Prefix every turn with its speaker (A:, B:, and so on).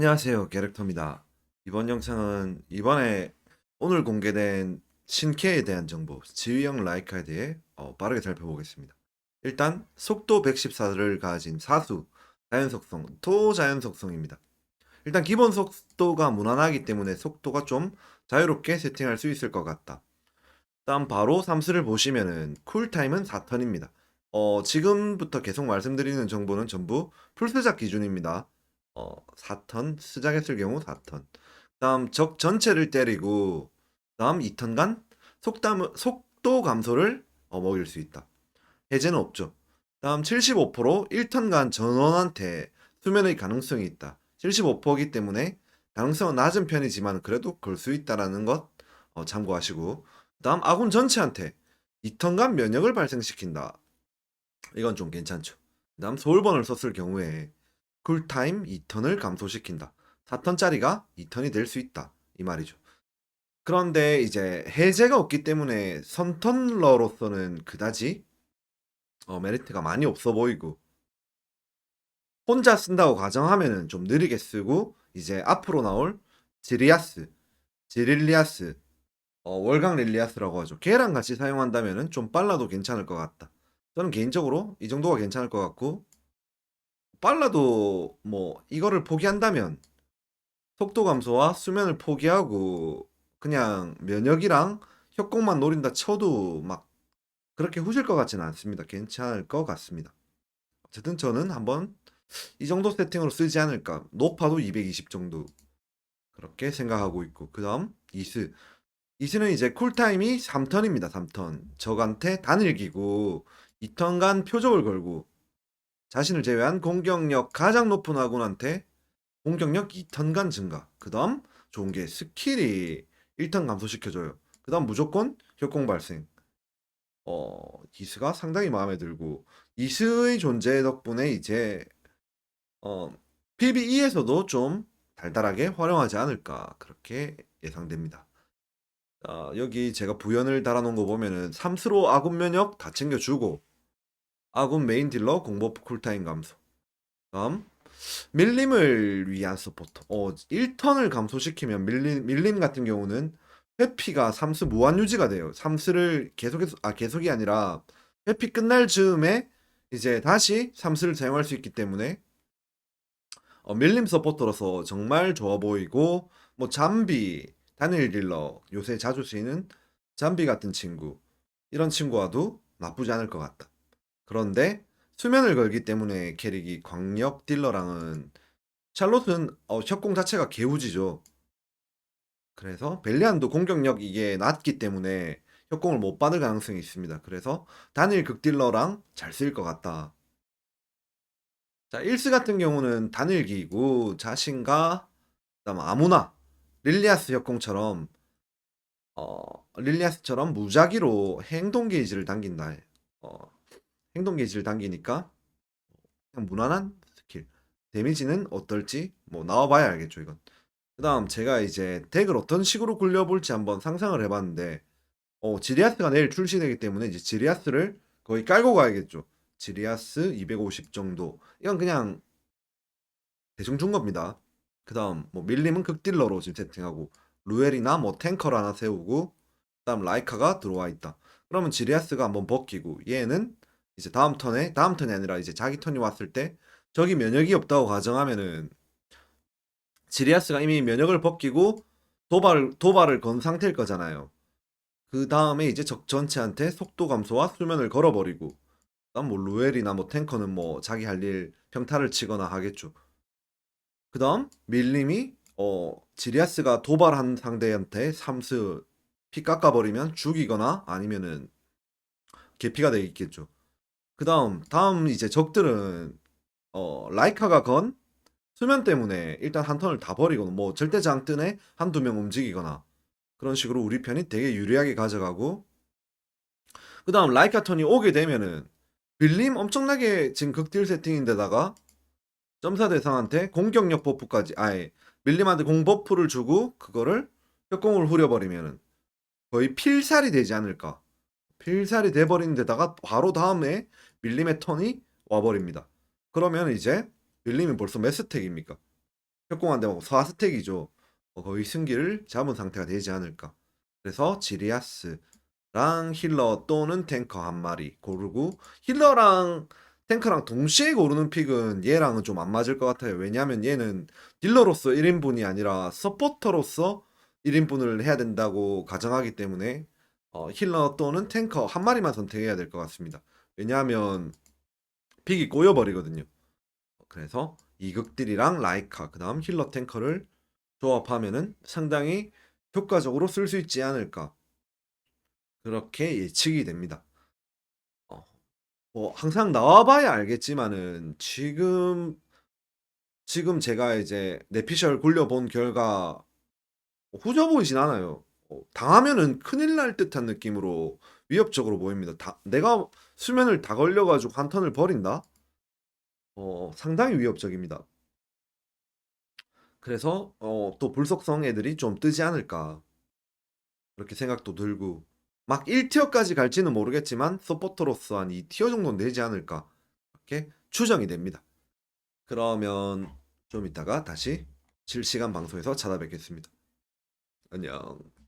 A: 안녕하세요. 게렉터입니다. 이번 영상은 이번에 오늘 공개된 신캐에 대한 정보, 지휘형 라이카에 대해 어, 빠르게 살펴보겠습니다. 일단 속도 114를 가진 사수, 자연속성, 토자연속성입니다. 일단 기본 속도가 무난하기 때문에 속도가 좀 자유롭게 세팅할 수 있을 것 같다. 다음 바로 삼수를 보시면은 쿨타임은 4턴입니다. 어, 지금부터 계속 말씀드리는 정보는 전부 풀스작 기준입니다. 어, 4턴, 스작했을 경우 4턴. 다음 적 전체를 때리고 다음 2턴간 속담, 속도 감소를 어, 먹일 수 있다. 해제는 없죠. 다음 75% 1턴간 전원한테 수면의 가능성이 있다. 75%이기 때문에 가능성은 낮은 편이지만 그래도 걸 수 있다라는 것 어, 참고하시고 다음 아군 전체한테 2턴간 면역을 발생시킨다. 이건 좀 괜찮죠. 다음 소울번을 썼을 경우에 쿨타임 2턴을 감소시킨다. 4턴짜리가 2턴이 될 수 있다. 이 말이죠. 그런데 이제 해제가 없기 때문에 선턴러로서는 그다지 어, 메리트가 많이 없어 보이고 혼자 쓴다고 가정하면은 좀 느리게 쓰고 이제 앞으로 나올 지리아스, 지릴리아스, 어, 월강 릴리아스라고 하죠. 걔랑 같이 사용한다면은 좀 빨라도 괜찮을 것 같다. 저는 개인적으로 이 정도가 괜찮을 것 같고 빨라도 뭐 이거를 포기한다면 속도 감소와 수면을 포기하고 그냥 면역이랑 협곡만 노린다 쳐도 막 그렇게 후질 것 같지는 않습니다. 괜찮을 것 같습니다. 어쨌든 저는 한번 이 정도 세팅으로 쓰지 않을까. 높아도 220 정도 그렇게 생각하고 있고 그 다음 이스 이스는 이제 쿨타임이 3턴입니다. 3턴 적한테 단일기고 2턴간 표적을 걸고 자신을 제외한 공격력 가장 높은 아군한테 공격력 2턴간 증가. 그 다음 좋은 게 스킬이 1턴 감소시켜줘요. 그 다음 무조건 협공 발생. 어, 이스가 상당히 마음에 들고 이스의 존재 덕분에 이제 어, PVE에서도 좀 달달하게 활용하지 않을까 그렇게 예상됩니다. 아, 여기 제가 부연을 달아놓은 거 보면은 삼스로 아군 면역 다 챙겨주고 아군 메인 딜러 공버프 쿨타임 감소. 다음 밀림을 위한 서포터. 어, 1턴을 감소시키면 밀림, 밀림 같은 경우는 회피가 삼스 무한 유지가 돼요. 삼스를 계속해서 아 계속이 아니라 회피 끝날 즈음에 이제 다시 삼스를 사용할 수 있기 때문에 어, 밀림 서포터로서 정말 좋아 보이고 뭐 잠비, 단일 딜러 요새 자주 쓰이는 잠비 같은 친구 이런 친구와도 나쁘지 않을 것 같다. 그런데 수면을 걸기 때문에 캐릭이 광역 딜러랑은 샬롯은 어, 협공 자체가 개우지죠. 그래서 벨리안도 공격력 이게 낮기 때문에 협공을 못 받을 가능성이 있습니다. 그래서 단일 극딜러랑 잘 쓰일 것 같다. 자, 일스 같은 경우는 단일기이고 자신과 그다음 아무나 릴리아스 협공처럼 어, 릴리아스처럼 무작위로 행동 게이지를 당긴다. 어, 행동 게이지를 당기니까 그냥 무난한 스킬. 데미지는 어떨지 뭐 나와봐야 알겠죠 이건. 그다음 제가 이제 덱을 어떤 식으로 굴려볼지 한번 상상을 해봤는데 어, 지리아스가 내일 출시되기 때문에 이제 지리아스를 거의 깔고 가야겠죠. 지리아스 250 정도. 이건 그냥 대충 준 겁니다. 그다음 뭐 밀림은 극딜러로 지금 세팅하고 루엘이나 뭐 탱커를 하나 세우고 그다음 라이카가 들어와 있다. 그러면 지리아스가 한번 벗기고 얘는 이제 다음 턴에 다음 턴이 아니라 이제 자기 턴이 왔을 때 저기 면역이 없다고 가정하면은 지리아스가 이미 면역을 벗기고 도발을 도발을 건 상태일 거잖아요. 그 다음에 이제 적 전체한테 속도 감소와 수면을 걸어버리고 그다음 뭐 루엘이나 뭐 탱커는 뭐 자기 할 일 평타를 치거나 하겠죠. 그다음 밀림이 어 지리아스가 도발한 상대한테 삼스 피 깎아버리면 죽이거나 아니면은 개피가 되겠죠. 그다음 다음 이제 적들은 어 라이카가 건 수면 때문에 일단 한 턴을 다 버리거나 뭐 절대 장뜬에 한두 명 움직이거나 그런 식으로 우리 편이 되게 유리하게 가져가고. 그다음 라이카 턴이 오게 되면은 빌림 엄청나게 지금 극딜 세팅인데다가 점사 대상한테 공격력 버프까지 아예 밀림한테 공 버프를 주고 그거를 협공을 후려버리면은 거의 필살이 되지 않을까. 필살이 돼버린 데다가 바로 다음에 밀림의 턴이 와버립니다 그러면 이제 밀림이 벌써 몇 스택입니까 협공 안 되고 4스택이죠. 어, 거의 승기를 잡은 상태가 되지 않을까. 그래서 지리아스랑 힐러 또는 탱커 한 마리 고르고 힐러랑 탱커랑 동시에 고르는 픽은 얘랑은 좀 안 맞을 것 같아요. 왜냐하면 얘는 딜러로서 1인분이 아니라 서포터로서 1인분을 해야 된다고 가정하기 때문에 어, 힐러 또는 탱커 한 마리만 선택해야 될 것 같습니다. 왜냐하면 픽이 꼬여버리거든요. 그래서 이극딜이랑 라이카 그 다음 힐러 탱커를 조합하면은 상당히 효과적으로 쓸 수 있지 않을까 그렇게 예측이 됩니다. 어, 뭐 항상 나와봐야 알겠지만은 지금 지금 제가 이제 내피셜 굴려본 결과 후져 보이진 않아요. 어, 당하면은 큰일 날 듯한 느낌으로 위협적으로 보입니다. 다, 내가 수면을 다 걸려가지고 한 턴을 버린다? 어, 상당히 위협적입니다. 그래서 어, 또 불속성 애들이 좀 뜨지 않을까 그렇게 생각도 들고 막 1티어까지 갈지는 모르겠지만 서포터로서 한 2티어 정도는 되지 않을까 이렇게 추정이 됩니다. 그러면 좀 이따가 다시 실시간 방송에서 찾아뵙겠습니다. 안녕.